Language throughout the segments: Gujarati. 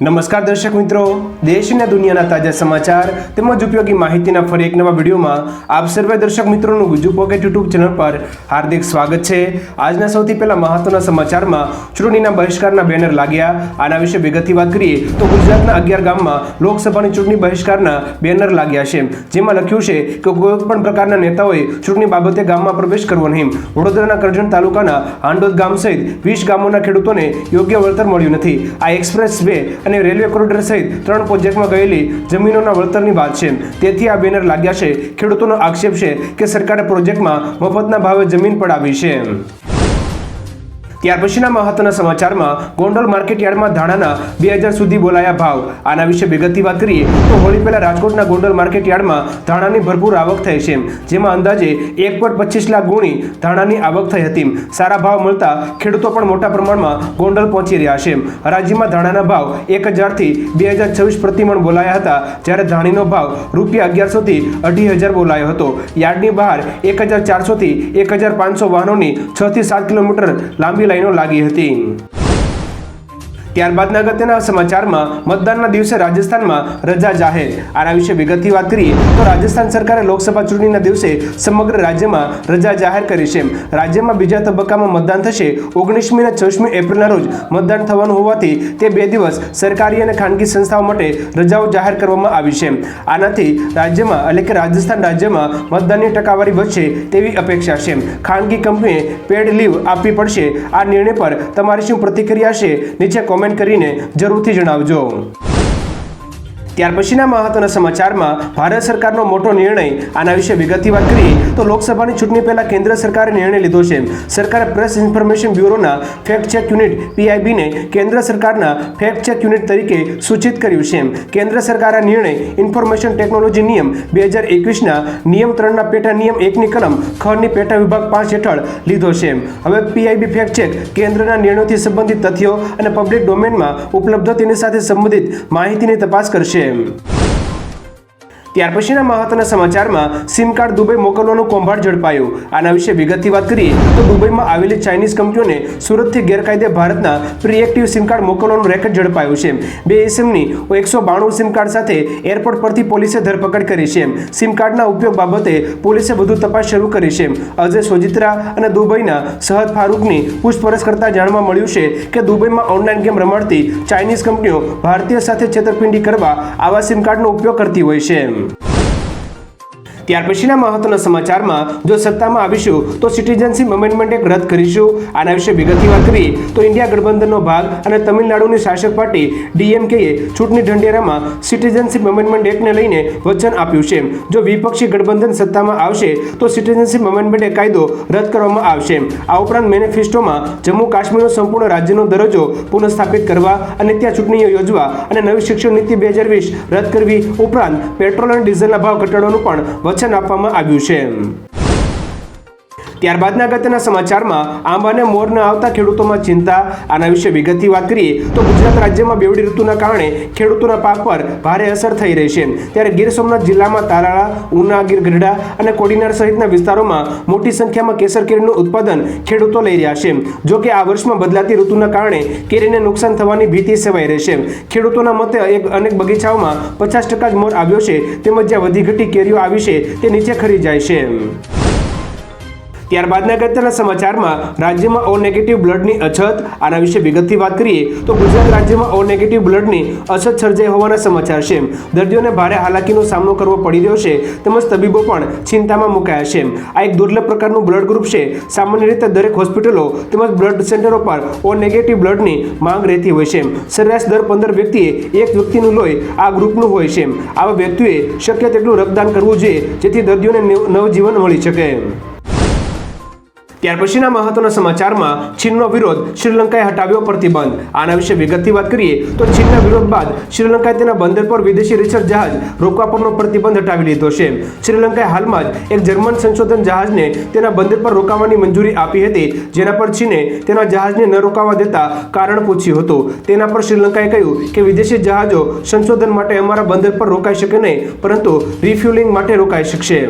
નમસ્કાર દર્શક મિત્રો, દેશ અને દુનિયાના તાજા સમાચાર તેમજ ઉપયોગી માહિતીના ફરી એક નવા વિડીયોમાં આપ સર્વે દર્શક મિત્રોનું ગુજુ પોકેટ યુટ્યુબ ચેનલ પર હાર્દિક સ્વાગત છે. આજના સૌથી પહેલા મહત્વના સમાચારમાં ચૂંટણીના બહિષ્કારના બેનર લાગ્યા. આના વિશે વિગતથી વાત કરીએ તો ગુજરાતના અગિયાર ગામમાં લોકસભાની ચૂંટણી બહિષ્કારના બેનર લાગ્યા છે. જેમાં લખ્યું છે કે કોઈ પણ પ્રકારના નેતાઓએ ચૂંટણી બાબતે ગામમાં પ્રવેશ કરવો નહીં. વડોદરાના કરજણ તાલુકાના હાંડોદ ગામ સહિત વીસ ગામોના ખેડૂતોને યોગ્ય વળતર મળ્યું નથી. આ એક્સપ્રેસ વે અને રેલવે કોરિડોર સહિત ત્રણ પ્રોજેક્ટમાં ગયેલી જમીનોના વળતરની વાત છે. તેથી આ બેનર લાગ્યા છે. ખેડૂતોનો આક્ષેપ છે કે સરકારે પ્રોજેક્ટમાં મફતના ભાવે જમીન પડાવી છે. ત્યાર પછીના મહત્વના સમાચારમાં ગોંડલ માર્કેટ યાર્ડમાં ધાણાના બે હજાર સુધી બોલાયા ભાવ. આના વિશે વિગતથી વાત કરીએ, તો હોળી પહેલા રાજકોટના ગોંડલ માર્કેટ યાર્ડમાં ધાણાની ભરપૂર આવક થઈ છે. જેમાં અંદાજે એક પર પચીસ લાખ ગુણી ધાણાની આવક થઈ હતી. સારા ભાવ મળતા ખેડૂતો પણ મોટા પ્રમાણમાં ગોંડલ પહોંચી રહ્યા છે. રાજ્યમાં ધાણાના ભાવ એક હજારથી બે હજાર છવ્વીસ પ્રતિમણ બોલાયા હતા, જ્યારે ધાણીનો ભાવ રૂપિયા અગિયારસોથી અઢી હજાર બોલાયો હતો. યાર્ડની બહાર એક હજાર ચારસોથી એક હજાર પાંચસો વાહનોની છ થી સાત કિલોમીટર લાંબી લાઈનો લાગી હતી. ત્યારબાદના અગત્યના સમાચારમાં મતદાનના દિવસે રાજસ્થાનમાં રજા જાહેર. આના વિશે વિગતથી વાત કરીએ તો રાજસ્થાન સરકારે લોકસભા ચૂંટણીના દિવસે સમગ્ર રાજ્યમાં રજા જાહેર કરી છે. રાજ્યમાં બીજા તબક્કામાં મતદાન થશે ઓગણીસમી અને છવ્વીસમી એપ્રિલના રોજ. મતદાન થવાનું હોવાથી તે બે દિવસ સરકારી અને ખાનગી સંસ્થાઓ માટે રજાઓ જાહેર કરવામાં આવી છે. આનાથી રાજ્યમાં એટલે કે રાજસ્થાન રાજ્યમાં મતદાનની ટકાવારી વધશે તેવી અપેક્ષા છે. ખાનગી કંપનીએ પેડ લીવ આપવી પડશે. આ નિર્ણય પર તમારી શું પ્રતિક્રિયા છે? નીચે કોમેન્ટ કરીને જરૂરથી જણાવજો. ત્યાર પછીના મહત્વના સમાચારમાં ભારત સરકારનો મોટો નિર્ણય, આના વિશે વિગતથી વાત કરીએ, તો લોકસભાની ચૂંટણી પહેલા કેન્દ્ર સરકારે નિર્ણય લીધો છે. સરકારે પ્રેસ ઇન્ફોર્મેશન બ્યુરોના ફેક્ટ ચેક યુનિટ, પીઆઈબીને કેન્દ્ર સરકારના ફેક્ટ ચેક યુનિટ તરીકે સૂચિત કર્યું છે. કેન્દ્ર સરકાર નિર્ણય ઇન્ફોર્મેશન ટેકનોલોજી નિયમ બે હજાર એકવીસના નિયમ ત્રણના પેટા નિયમ એકની કલમ ખની પેટા વિભાગ પાંચ હેઠળ લીધો છે. હવે પીઆઈબી ફેક્ટ ચેક કેન્દ્રના નિર્ણયોથી સંબંધિત તથ્યો અને પબ્લિક ડોમેનમાં ઉપલબ્ધ તેની સાથે સંબંધિત માહિતીની તપાસ કરશે. Bogiem! ત્યાર પછીના મહત્વના સમાચારમાં સિમ કાર્ડ દુબઈ મોકલવાનું કૌભાંડ ઝડપાયું. આના વિશે વિગતથી વાત કરીએ તો દુબઈમાં આવેલી ચાઇનીઝ કંપનીઓને સુરતથી ગેરકાયદે ભારતના પ્રીએક્ટિવ સિમ કાર્ડ મોકલવાનું રેકેટ ઝડપાયું છે. બે એસએમની એકસો બાણું સિમ કાર્ડ સાથે એરપોર્ટ પરથી પોલીસે ધરપકડ કરી છે. સિમ કાર્ડના ઉપયોગ બાબતે પોલીસે વધુ તપાસ શરૂ કરી છે. અજય સોજિત્રા અને દુબઈના સહદ ફારૂકની પૂછપરછ કરતા જાણવા મળ્યું છે કે દુબઈમાં ઓનલાઈન ગેમ રમાડતી ચાઇનીઝ કંપનીઓ ભારતીય સાથે છેતરપિંડી કરવા આવા સિમ કાર્ડનો ઉપયોગ કરતી હોય છે. ત્યાર પછીના મહત્વના સમાચારમાં, જો સત્તામાં આવીશું, તો સિટીઝનશીપ અમેન્ડમેન્ટ એક રદ કરીશું. આના વિશે વિગતથી વાત કરીએ, તો ઇન્ડિયા ગઠબંધનનો ભાગ અને તમિલનાડુની શાસક પાર્ટી ડીએમકેએ ચૂંટણી ઢંઢેરામાં સિટીઝનશીપ અમેન્ડમેન્ટ એક્ટને લઈને વચન આપ્યું છે. જો વિપક્ષી ગઠબંધન સત્તામાં આવશે, તો સિટીઝનશીપ અમેન્ડમેન્ટ કાયદો રદ કરવામાં આવશે. આ ઉપરાંત મેનિફેસ્ટોમાં જમ્મુ કાશ્મીરનો સંપૂર્ણ રાજ્યનો દરજ્જો પુનઃસ્થાપિત કરવા અને ત્યાં ચૂંટણીઓ યોજવા અને નવી શિક્ષણ નીતિ બે હજાર વીસ રદ કરવી ઉપરાંત પેટ્રોલ અને ડીઝલના ભાવ ઘટાડવાનું પણ વચન આપવામાં આવ્યું છે. ત્યારબાદના અગત્યના સમાચારમાં આંબાને મોર ન આવતા ખેડૂતોમાં ચિંતા, આના વિશે વિગતથી વાત કરીએ તો ગુજરાત રાજ્યમાં બેવડી ઋતુના કારણે ખેડૂતોના પાક પર ભારે અસર થઈ રહી છે. ત્યારે ગીર સોમનાથ જિલ્લામાં તાલાળા ઉના, ગીર ગઢડા અને કોડીનાર સહિતના વિસ્તારોમાં મોટી સંખ્યામાં કેસર કેરીનું ઉત્પાદન ખેડૂતો લઈ રહ્યા છે. જો કે આ વર્ષમાં બદલાતી ઋતુના કારણે કેરીને નુકસાન થવાની ભીતિ સેવાઈ રહેશે ખેડૂતોના મતે એક અનેક બગીચાઓમાં પચાસ ટકા જ મોર આવ્યો છે, તેમજ જ્યાં વધી ઘટી કેરીઓ આવી છે, તે નીચે ખરી જાય છે. ત્યારબાદના અગત્યના સમાચારમાં રાજ્યમાં ઓ નેગેટિવ બ્લડની અછત, આના વિશે વિગતથી વાત કરીએ, તો ગુજરાત રાજ્યમાં ઓ નેગેટિવ બ્લડની અછત સર્જાઈ હોવાના સમાચાર છે. દર્દીઓને ભારે હાલાકીનો સામનો કરવો પડી રહ્યો છે, તેમજ તબીબો પણ ચિંતામાં મુકાયા છે. આ એક દુર્લભ પ્રકારનું બ્લડ ગ્રુપ છે. સામાન્ય રીતે દરેક હોસ્પિટલો તેમજ બ્લડ સેન્ટરો પર ઓ નેગેટિવ બ્લડની માંગ રહેતી હોય છે. સરેરાશ દર પંદર વ્યક્તિએ એક વ્યક્તિનું લોહી આ ગ્રુપનું હોય છે. આવા વ્યક્તિએ શક્ય તેટલું રક્તદાન કરવું જોઈએ, જેથી દર્દીઓને નવ- નવજીવન મળી શકે. ત્યાર પછીના મહત્વના સમાચારમાં ચીનનો વિરોધ શ્રીલંકાએ હટાવ્યો પ્રતિબંધ આના વિશે વિગતથી વાત કરીએ તો ચીનના વિરોધ બાદ શ્રીલંકાએ તેના બંદર પર વિદેશી રિસર્ચ જહાજ રોકવા પરનો પ્રતિબંધ હટાવી લીધો છે. શ્રીલંકાએ હાલમાં જ એક જર્મન સંશોધન જહાજને તેના બંદર પર રોકાવાની મંજૂરી આપી હતી, જેના પર ચીને તેના જહાજને ન રોકાવા દેતા કારણ પૂછ્યું હતું. તેના પર શ્રીલંકાએ કહ્યું કે વિદેશી જહાજો સંશોધન માટે અમારા બંદર પર રોકાઈ શકે નહીં, પરંતુ રિફ્યુલિંગ માટે રોકાઈ શકશે.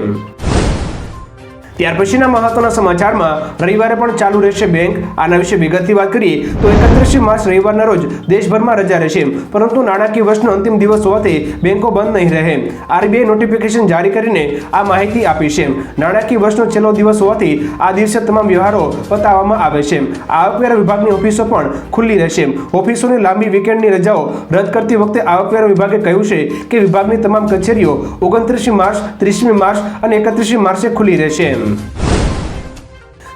ત્યાર પછીના મહત્વના સમાચારમાં રવિવારે પણ ચાલુ રહેશે બેંક. આના વિશે વિગતથી વાત કરીએ તો એકત્રીસમી માર્ચ રવિવારના રોજ દેશભરમાં રજા રહેશે. પરંતુ નાણાકીય વર્ષનો અંતિમ દિવસ હોવાથી બેંકો બંધ નહીં રહે. આરબીઆઈ નોટિફિકેશન જારી કરીને આ માહિતી આપી છે. નાણાકીય વર્ષનો છેલ્લો દિવસ હોવાથી આ દિવસે તમામ વ્યવહારો પતાવવામાં આવે છે. આવકવેરા વિભાગની ઓફિસો પણ ખુલ્લી રહેશે. ઓફિસોની લાંબી વીકેન્ડની રજાઓ રદ કરતી વખતે આવકવેરા વિભાગે કહ્યું છે કે વિભાગની તમામ કચેરીઓ ઓગણત્રીસમી માર્ચ, ત્રીસમી માર્ચ અને એકત્રીસમી માર્ચે ખુલ્લી રહેશે. June.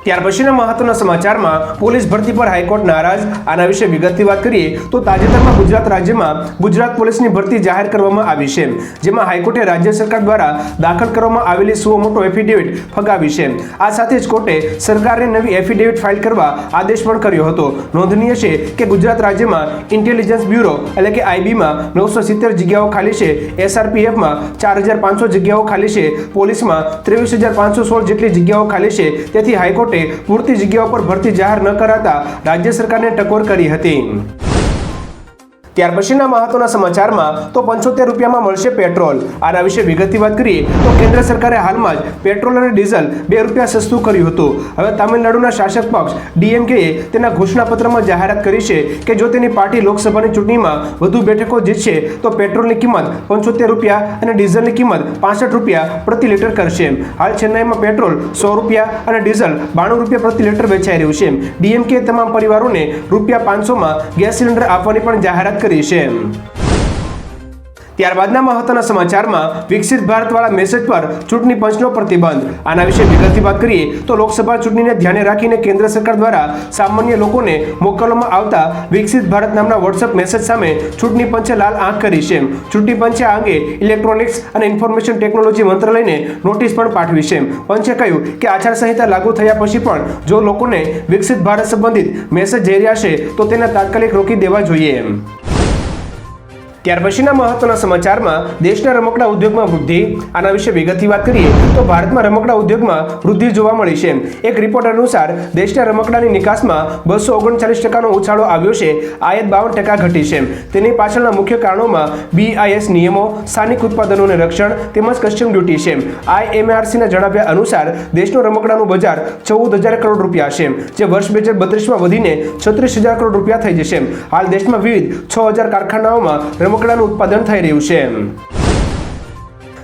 ત્યાર પછીના મહત્વના સમાચારમાં પોલીસ ભરતી પર હાઈકોર્ટ નારાજ. આના વિશે વિગતની વાત કરીએ તો તાજેતરમાં ગુજરાત રાજ્યમાં ગુજરાત પોલીસની ભરતી જાહેર કરવામાં આવી છે, જેમાં હાઈકોર્ટે રાજ્ય સરકાર દ્વારા દાખલ કરવામાં આવેલી સુઓ મોટો એફિડેવિટ ફગાવી છે. આ સાથે જ કોર્ટે સરકારને નવી એફિડેવિટ ફાઇલ કરવા આદેશ પણ કર્યો હતો. નોંધનીય છે કે ગુજરાત રાજ્યમાં ઇન્ટેલિજન્સ બ્યુરો એટલે કે આઈબીમાં નવસો સિત્તેર જગ્યાઓ ખાલી છે. એસઆરપીએફમાં ચાર હજાર પાંચસો જગ્યાઓ ખાલી છે. પોલીસમાં ત્રેવીસ હજાર પાંચસો સોળ જેટલી જગ્યાઓ ખાલી છે. તેથી હાઈકોર્ટે પૂરતી જગ્યાઓ પર ભરતી જાહેર ન કરાતા રાજ્ય સરકારને ટકોર કરી હતી. ત્યાર પછીના મહત્વના સમાચારમાં તો પંચોતેર રૂપિયામાં મળશે પેટ્રોલ. આના વિશે વિગતથી વાત કરીએ તો કેન્દ્ર સરકારે હાલમાં જ પેટ્રોલ અને ડીઝલ બે રૂપિયા સસ્તું કર્યું હતું. હવે તામિલનાડુના શાસક પક્ષ ડીએમકેએ તેના ઘોષણાપત્રમાં જાહેરાત કરી છે કે જો તેની પાર્ટી લોકસભાની ચૂંટણીમાં વધુ બેઠકો જીતશે, તો પેટ્રોલની કિંમત પંચોતેર રૂપિયા અને ડીઝલની કિંમત પાસઠ રૂપિયા પ્રતિ લીટર કરશે. હાલ ચેન્નાઈમાં પેટ્રોલ સો રૂપિયા અને ડીઝલ બાણું રૂપિયા પ્રતિ લીટર વેચાઈ રહ્યું છે. ડીએમકે તમામ પરિવારોને રૂપિયા પાંચસોમાં ગેસ સિલિન્ડર આપવાની પણ જાહેરાત કરી છે. ત્યારબાદના મહત્વના સમાચારમાં વિકસિત ભારતવાળા મેસેજ પર ચૂંટણી પંચનો પ્રતિબંધ. આના વિશે વિગતથી વાત કરીએ તો લોકસભા ચૂંટણીને ધ્યાને રાખીને કેન્દ્ર સરકાર દ્વારા સામાન્ય લોકોને મોકલવામાં આવતા વિકસિત ભારત નામના વોટ્સએપ મેસેજ સામે ચૂંટણી પંચે લાલ આંખ કરી છે. ચૂંટણી પંચે આ અંગે ઇલેક્ટ્રોનિક્સ અને ઇન્ફોર્મેશન ટેકનોલોજી મંત્રાલયને નોટિસ પણ પાઠવી છે. પંચે કહ્યું કે આચારસંહિતા લાગુ થયા પછી પણ જો લોકોને વિકસિત ભારત સંબંધિત મેસેજ જઈ રહ્યા છે તો તેને તાત્કાલિક રોકી દેવા જોઈએ. ત્યાર પછીના મહત્વના સમાચારમાં દેશના રમકડા ઉદ્યોગમાં વૃદ્ધિ, આના વિશે વિગતથી વાત કરીએ તો ભારતમાં રમકડા ઉદ્યોગમાં વૃદ્ધિ જોવા મળી છે. એક રિપોર્ટ અનુસાર, દેશના રમકડાની નિકાસમાં બસો ઓગણચાલીસ ટકાનો ઉછાળો આવ્યો છે. આયાત બાવન ટકા ઘટી છે. તેની પાછળના મુખ્ય કારણોમાં બીઆઈએસ નિયમો, સ્થાનિક ઉત્પાદનોને રક્ષણ તેમજ કસ્ટમ ડ્યુટી છે. આઈએમઆરસીના જણાવ્યા અનુસાર, દેશનું રમકડાનું બજાર ચૌદ હજાર કરોડ રૂપિયા છે, જે વર્ષ બે હજાર બત્રીસમાં વધીને છત્રીસ હજાર કરોડ રૂપિયા થઈ જશે. હાલ દેશમાં વિવિધ છ હજાર કારખાનાઓમાં રમકડાનું ઉત્પાદન થઈ રહ્યું છે.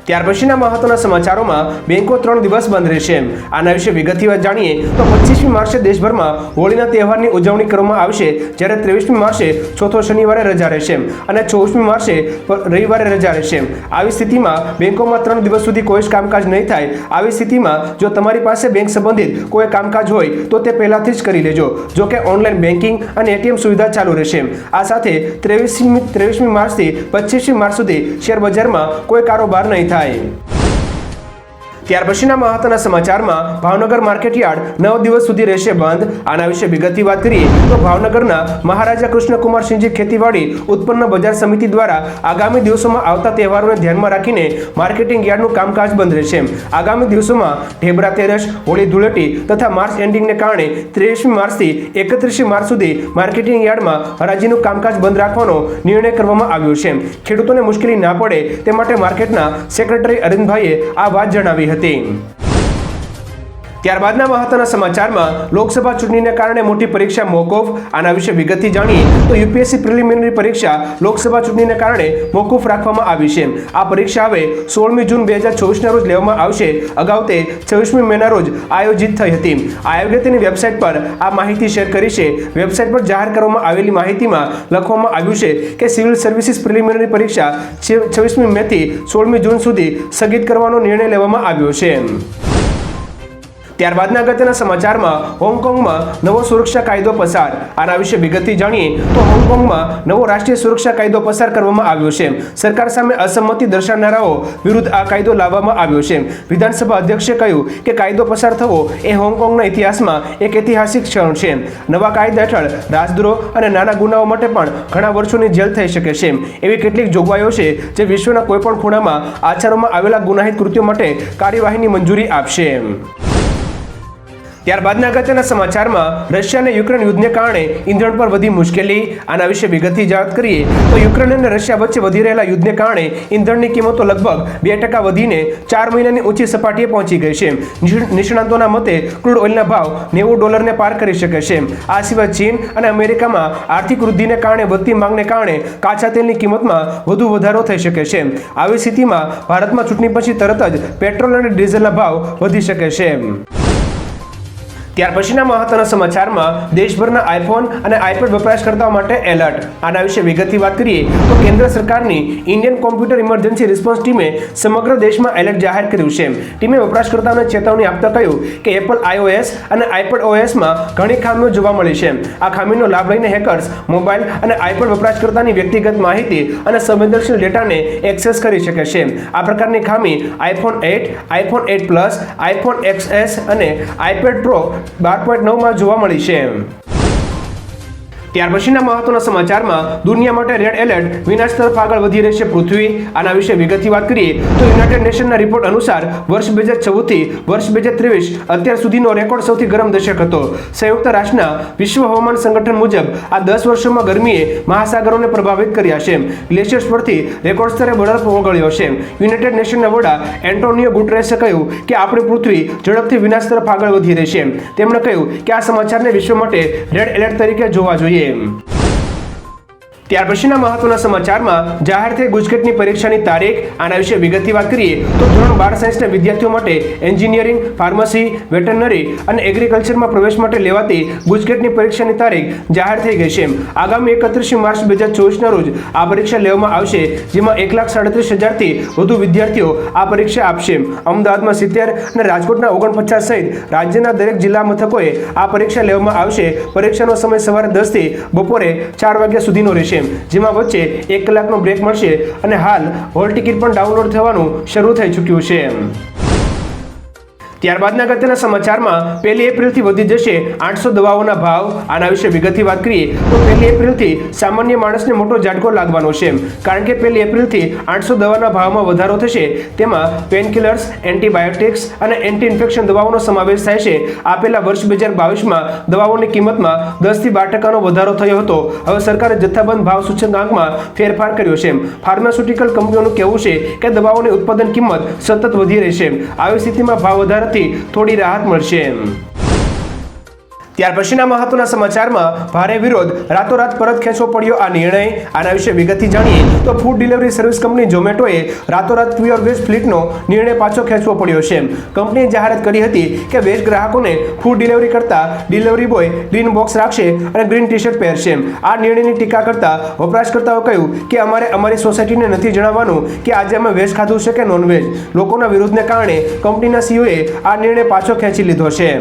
ત્યાર પછીના મહત્વના સમાચારોમાં બેંકો ત્રણ દિવસ બંધ રહેશે આના વિશે વિગતથી વાત જાણીએ તો પચીસમી માર્ચે દેશભરમાં હોળીના તહેવારની ઉજવણી કરવામાં આવશે, જ્યારે ત્રેવીસમી માર્ચે ચોથો શનિવારે રજા રહેશે અને ચોવીસમી માર્ચે રવિવારે રજા રહેશે આવી સ્થિતિમાં બેંકોમાં ત્રણ દિવસ સુધી કોઈ જ કામકાજ નહીં થાય. આવી સ્થિતિમાં જો તમારી પાસે બેંક સંબંધિત કોઈ કામકાજ હોય, તો તે પહેલાથી જ કરી લેજો. જો કે ઓનલાઈન બેન્કિંગ અને એટીએમ સુવિધા ચાલુ રહેશે આ સાથે ત્રેવીસમી ત્રેવીસમી માર્ચથી પચીસમી માર્ચ સુધી શેર બજારમાં કોઈ કારોબાર નહીં થાય. ชัย ત્યાર પછીના મહત્વના સમાચારમાં ભાવનગર માર્કેટ યાર્ડ નવ દિવસ સુધી રહેશે બંધ. આના વિશે વિગતથી વાત કરીએ તો ભાવનગરના મહારાજા કૃષ્ણકુમાર ખેતીવાડી ઉત્પન્ન બજાર સમિતિ દ્વારા આગામી દિવસોમાં આવતા તહેવારોને ધ્યાનમાં રાખીને માર્કેટિંગ યાર્ડનું કામકાજ બંધ રહેશે. આગામી દિવસોમાં ઢેબરા તેરસ, હોળી ધૂળેટી તથા માર્ચ એન્ડિંગને કારણે ત્રેવીસમી માર્ચથી એકત્રીસમી માર્ચ સુધી માર્કેટિંગ યાર્ડમાં હરાજીનું કામકાજ બંધ રાખવાનો નિર્ણય કરવામાં આવ્યો છે. ખેડૂતોને મુશ્કેલી ના પડે તે માટે માર્કેટના સેક્રેટરી અરવિંદભાઈએ આ વાત જણાવી હતી. natin. ત્યારબાદના મહત્વના સમાચારમાં લોકસભા ચૂંટણીને કારણે મોટી પરીક્ષા મોકૂફ. આના વિશે વિગતથી જાણીએ તો યુપીએસસી પ્રિલિમિનરી પરીક્ષા લોકસભા ચૂંટણીને કારણે મોકૂફ રાખવામાં આવી છે. આ પરીક્ષા હવે સોળમી જૂન બે હજાર ચોવીસના રોજ લેવામાં આવશે. અગાઉ તે છવ્વીસમી મેના રોજ આયોજિત થઈ હતી. આયોગે તેની વેબસાઇટ પર આ માહિતી શેર કરી છે. વેબસાઇટ પર જાહેર કરવામાં આવેલી માહિતીમાં લખવામાં આવ્યું છે કે સિવિલ સર્વિસીસ પ્રિલિમિનરી પરીક્ષા છવ્વીસમી મેથી સોળમી જૂન સુધી સ્થગિત કરવાનો નિર્ણય લેવામાં આવ્યો છે. ત્યારબાદના અગત્યના સમાચારમાં હોંગકોંગમાં નવો સુરક્ષા કાયદો પસાર. આના વિશે વિગતથી જાણીએ તો હોંગકોંગમાં નવો રાષ્ટ્રીય સુરક્ષા કાયદો પસાર કરવામાં આવ્યો છે. સરકાર સામે અસંમતિ દર્શાવનારાઓ વિરુદ્ધ આ કાયદો લાવવામાં આવ્યો છે. વિધાનસભા અધ્યક્ષે કહ્યું કે કાયદો પસાર થવો એ હોંગકોંગના ઇતિહાસમાં એક ઐતિહાસિક ક્ષણ છે. નવા કાયદા હેઠળ રાજદ્રોહ અને નાના ગુનાઓ માટે પણ ઘણા વર્ષોની જેલ થઈ શકે છે. એવી કેટલીક જોગવાઈઓ છે જે વિશ્વના કોઈપણ ખૂણામાં આચરવામાં આવેલા ગુનાહિત કૃત્યો માટે કાર્યવાહીની મંજૂરી આપશે. ત્યારબાદના અગત્યના સમાચારમાં રશિયા અને યુક્રેન યુદ્ધને કારણે ઈંધણ પર વધી મુશ્કેલી, આના વિશે વિગતથી જાત કરીએ તો યુક્રેન અને રશિયા વચ્ચે વધી રહેલા યુદ્ધને કારણે ઈંધણની કિંમતો લગભગ બે ટકા વધીને ચાર મહિનાની ઊંચી સપાટીએ પહોંચી ગઈ છે. નિષ્ણાંતોના મતે ક્રૂડ ઓઇલના ભાવ નેવું ડોલરને પાર કરી શકે છે. આ સિવાય ચીન અને અમેરિકામાં આર્થિક વૃદ્ધિને કારણે વધતી માંગને કારણે કાચા તેલની કિંમતમાં વધુ વધારો થઈ શકે છે. આવી સ્થિતિમાં ભારતમાં ચૂંટણી પછી તરત જ પેટ્રોલ અને ડીઝલના ભાવ વધી શકે છે. ત્યાર પછીના મહત્વના સમાચારમાં દેશભરના આઈફોન અને આઈપેડ વપરાશકર્તાઓ માટે એલર્ટ. આના વિશે વિગતથી વાત કરીએ તો કેન્દ્ર સરકારની ઇન્ડિયન કોમ્પ્યુટર ઇમરજન્સી રિસ્પોન્સ ટીમે સમગ્ર દેશમાં એલર્ટ જાહેર કર્યું છે. ટીમે વપરાશકર્તાઓને ચેતવણી આપતા કહ્યું કે એપલ આઈઓએસ અને આઈપેડ ઓએસમાં ઘણી ખામીઓ જોવા મળી છે. આ ખામીનો લાભ લઈને હેકર્સ મોબાઈલ અને આઈપેડ વપરાશકર્તાની વ્યક્તિગત માહિતી અને સંવેદનશીલ ડેટાને એક્સેસ કરી શકે છે. આ પ્રકારની ખામી iPhone eight iPhone eight plus, iPhone XS અને આઈપેડ પ્રો બાર પોઈન્ટ નવમાં જોવા મળી છે ત્યાર પછીના મહત્વના સમાચારમાં દુનિયા માટે રેડ એલર્ટ વિનાશ તરફ આગળ વધી રહેશે પૃથ્વી. આના વિશે વિગતથી વાત કરીએ તો યુનાઇટેડ નેશનના રિપોર્ટ અનુસાર વર્ષ બે હજાર ચૌદથી વર્ષ બે હજાર ત્રેવીસ અત્યાર સુધીનો રેકોર્ડ સૌથી ગરમ દશક હતો. સંયુક્ત રાષ્ટ્રના વિશ્વ હવામાન સંગઠન મુજબ આ દસ વર્ષોમાં ગરમીએ મહાસાગરોને પ્રભાવિત કર્યા છે. ગ્લેશિયર્સ પરથી રેકોર્ડ સ્તરે બરફ ઓગળ્યો છે. યુનાઇટેડ નેશનના વડા એન્ટોનિયો ગુટરેસે કહ્યું કે આપણી પૃથ્વી ઝડપથી વિનાશ તરફ આગળ વધી રહી છે. તેમણે કહ્યું કે આ સમાચારને વિશ્વ માટે રેડ એલર્ટ તરીકે જોવા જોઈએ. Game. ત્યાર પછીના મહત્વના સમાચારમાં જાહેર થઈ ગુજકેટની પરીક્ષાની તારીખ, આના વિશે વિગતથી વાત કરીએ તો ધોરણ બાર સાયન્સના વિદ્યાર્થીઓ માટે એન્જિનિયરિંગ, ફાર્મસી, વેટરનરી અને એગ્રીકલ્ચરમાં પ્રવેશ માટે લેવાતી ગુજકેટની પરીક્ષાની તારીખ જાહેર થઈ ગઈ છે. આગામી એકત્રીસમી માર્ચ બે હજાર ચોવીસના રોજ આ પરીક્ષા લેવામાં આવશે, જેમાં એક લાખ સાડત્રીસ હજારથી વધુ વિદ્યાર્થીઓ આ પરીક્ષા આપશે. અમદાવાદમાં સિત્તેર અને રાજકોટના ઓગણપચાસ સહિત રાજ્યના દરેક જિલ્લા મથકોએ આ પરીક્ષા લેવામાં આવશે. પરીક્ષાનો સમય સવારે દસથી બપોરે ચાર વાગ્યા સુધીનો રહેશે. જેમાં વચ્ચે એક કલાકનો બ્રેક મળશે અને હાલ હોલ ટિકિટ પણ ડાઉનલોડ થવાનું શરૂ થઈ ચૂક્યું છે. ત્યારબાદના અગત્યના સમાચારમાં પહેલી એપ્રિલથી વધી જશે આઠસો દવાઓના ભાવ. આના વિશે વિગતથી વાત કરીએ તો પહેલી એપ્રિલથી સામાન્ય માણસને મોટો ઝાટકો લાગવાનો છે. કારણ કે પહેલી એપ્રિલથી આઠસો દવાના ભાવમાં વધારો થશે. તેમાં પેનકિલર્સ એન્ટીબાયોટિક્સ અને એન્ટી ઇન્ફેક્શન દવાઓનો સમાવેશ થાય છે. આ પહેલા વર્ષ બે હજાર બાવીસમાં દવાઓની કિંમતમાં દસથી બાર ટકાનો વધારો થયો હતો. હવે સરકારે જથ્થાબંધ ભાવ સૂચકાંકમાં ફેરફાર કર્યો છે. ફાર્માસ્યુટિકલ કંપનીઓનું કહેવું છે કે દવાઓની ઉત્પાદન કિંમત સતત વધી રહી છે. આવી સ્થિતિમાં ભાવ થોડી રાહત મળશે ત્યાર પછીના મહત્વના સમાચારમાં ભારે વિરોધ, રાતોરાત પરત ખેંચવો પડ્યો આ નિર્ણય. આના વિશે વિગતથી જાણીએ તો ફૂડ ડિલિવરી સર્વિસ કંપની ઝોમેટોએ રાતોરાત પ્યોર વેજ ફ્લીટનો નિર્ણય પાછો ખેંચવો પડ્યો છે. કંપનીએ જાહેરાત કરી હતી કે વેજ ગ્રાહકોને ફૂડ ડિલિવરી કરતા ડિલિવરી બોય ગ્રીન બોક્સ રાખશે અને ગ્રીન ટી શર્ટ પહેરશે. આ નિર્ણયની ટીકા કરતા વપરાશકર્તાઓ કહ્યું કે અમારે અમારી સોસાયટીને નથી જણાવવાનું કે આજે અમે વેજ ખાધું છે કે નોનવેજ લોકોના વિરોધને કારણે કંપનીના સીઓએ આ નિર્ણય પાછો ખેંચી લીધો છે.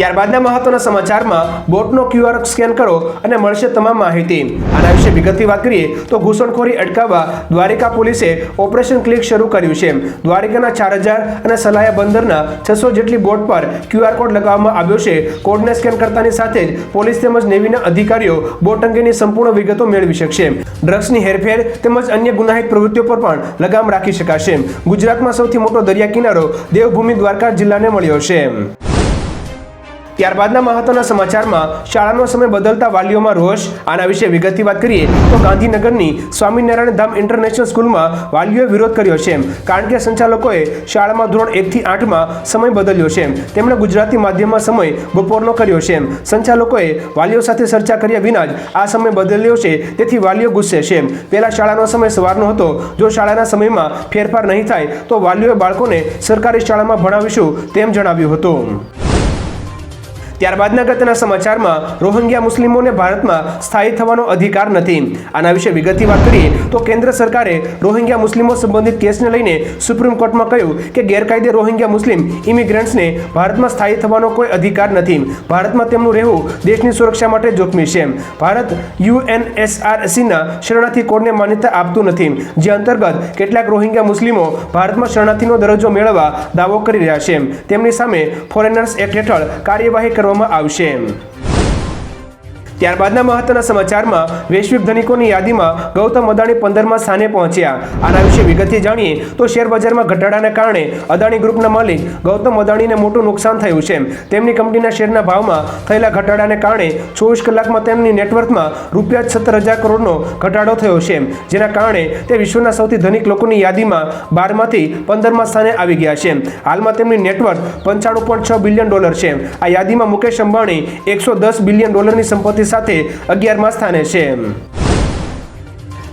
ત્યારબાદના મહત્વના સમાચારમાં બોટનો ક્યુઆર સ્કેન કરો અને મળશે તમામ માહિતી. આના વિશે વિગતથી વાત કરીએ તો ઘૂસણખોરી અટકાવવા દ્વારિકા પોલીસે ઓપરેશન ક્લિક શરૂ કર્યું છે. દ્વારિકાના ચાર હજાર અને સલાયા બંદરના છસો જેટલી બોટ પર ક્યુઆર કોડ લગાવવામાં આવ્યો છે. કોડને સ્કેન કરતાની સાથે જ પોલીસ તેમજ નેવીના અધિકારીઓ બોટ અંગેની સંપૂર્ણ વિગતો મેળવી શકશે. ડ્રગ્સની હેરફેર તેમજ અન્ય ગુનાહિત પ્રવૃત્તિઓ પર પણ લગામ રાખી શકાશે. ગુજરાતમાં સૌથી મોટો દરિયા કિનારો દેવભૂમિ દ્વારકા જિલ્લાને મળ્યો છે. ત્યારબાદના મહત્વના સમાચારમાં શાળાનો સમય બદલતા વાલીઓમાં રોષ. આના વિશે વિગતથી વાત કરીએ તો ગાંધીનગરની સ્વામિનારાયણ ધામ ઇન્ટરનેશનલ સ્કૂલમાં વાલીઓએ વિરોધ કર્યો છે કારણ કે સંચાલકોએ શાળામાં ધોરણ એકથી આઠમાં સમય બદલ્યો છે તેમણે ગુજરાતી માધ્યમમાં સમય બપોરનો કર્યો છે સંચાલકોએ વાલીઓ સાથે ચર્ચા કર્યા વિના જ આ સમય બદલ્યો છે, તેથી વાલીઓ ગુસ્સે છે પહેલાં શાળાનો સમય સવારનો હતો. જો શાળાના સમયમાં ફેરફાર નહીં થાય, તો વાલીઓએ બાળકોને સરકારી શાળામાં ભણાવીશું તેમ જણાવ્યું હતું. ત્યારબાદના ગતના સમાચારમાં રોહિંગ્યા મુસ્લિમોને ભારતમાં સ્થાયી થવાનો અધિકાર નથી. આના વિશે વિગતની વાત કરીએ તો કેન્દ્ર સરકારે રોહિંગ્યા મુસ્લિમો સંબંધિત કેસને લઈને સુપ્રીમ કોર્ટમાં કહ્યું કે ગેરકાયદે રોહિંગ્યા મુસ્લિમ ઇમિગ્રન્ટ્સને ભારતમાં સ્થાયી થવાનો કોઈ અધિકાર નથી. ભારતમાં તેમનું રહેવું દેશની સુરક્ષા માટે જોખમી છે. ભારત યુએનએસઆરસીના શરણાર્થી કોડને માન્યતા આપતું નથી. જે અંતર્ગત કેટલાક રોહિંગ્યા મુસ્લિમો ભારતમાં શરણાર્થીનો દરજ્જો મેળવવા દાવો કરી રહ્યા છે. તેમની સામે ફોરેનર્સ એક્ટ હેઠળ કાર્યવાહી કરવામાં આવશે ત્યારબાદના મહત્વના સમાચારમાં વૈશ્વિક ધનિકોની યાદીમાં ગૌતમ અદાણી પંદરમાં સ્થાને પહોંચ્યા. આના વિશે વિગતથી જાણીએ તો શેર બજારમાં ઘટાડાને કારણે અદાણી ગ્રુપના માલિક ગૌતમ અદાણીને મોટું નુકસાન થયું છે. તેમની કંપનીના શેરના ભાવમાં થયેલા ઘટાડાને કારણે ચોવીસ કલાકમાં તેમની નેટવર્કમાં રૂપિયા સત્તર હજાર કરોડનો ઘટાડો થયો છે. જેના કારણે તે વિશ્વના સૌથી ધનિક લોકોની યાદીમાં બારમાંથી પંદરમાં સ્થાને આવી ગયા છે. હાલમાં તેમની નેટવર્ક પંચાણું પોઈન્ટ છ બિલિયન ડોલર છે. આ યાદીમાં મુકેશ અંબાણી એકસો દસ બિલિયન ડોલરની સંપત્તિ સાથે અગિયારમાં સ્થાને છે.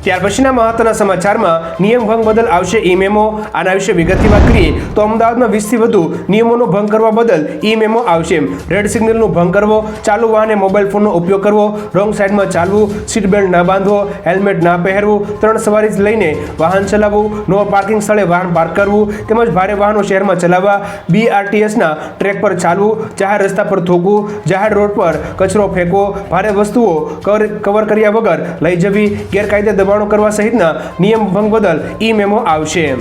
ત્યાર પછીના મહત્વના સમાચારમાં નિયમ ભંગ બદલ આવશે ઈ મેમો આના વિશે વિગતથી વાત કરીએ તો અમદાવાદમાં વીસથી વધુ નિયમોનો ભંગ કરવા બદલ ઈ મેમો આવશે. રેડ સિગ્નલનો ભંગ કરવો, ચાલુ વાહને મોબાઈલ ફોનનો ઉપયોગ કરવો, રોંગ સાઈડમાં ચાલવું સીટ બેલ્ટ ના બાંધવો, હેલ્મેટ ના પહેરવું, ત્રણ સવારી લઈને વાહન ચલાવવું, નો પાર્કિંગ સ્થળે વાહન પાર્ક કરવું, તેમજ ભારે વાહનો શહેરમાં ચલાવવા, બીઆરટીએસના ટ્રેક પર ચાલવું, જાહેર રસ્તા પર થૂકવું જાહેર રોડ પર કચરો ફેંકવો, ભારે વસ્તુઓ કવર કર્યા વગર લઈ જવી, ગેરકાયદે દબાણો કરવા સહિતના નિયમ ભંગ બદલ ઈ મેમો આવશે.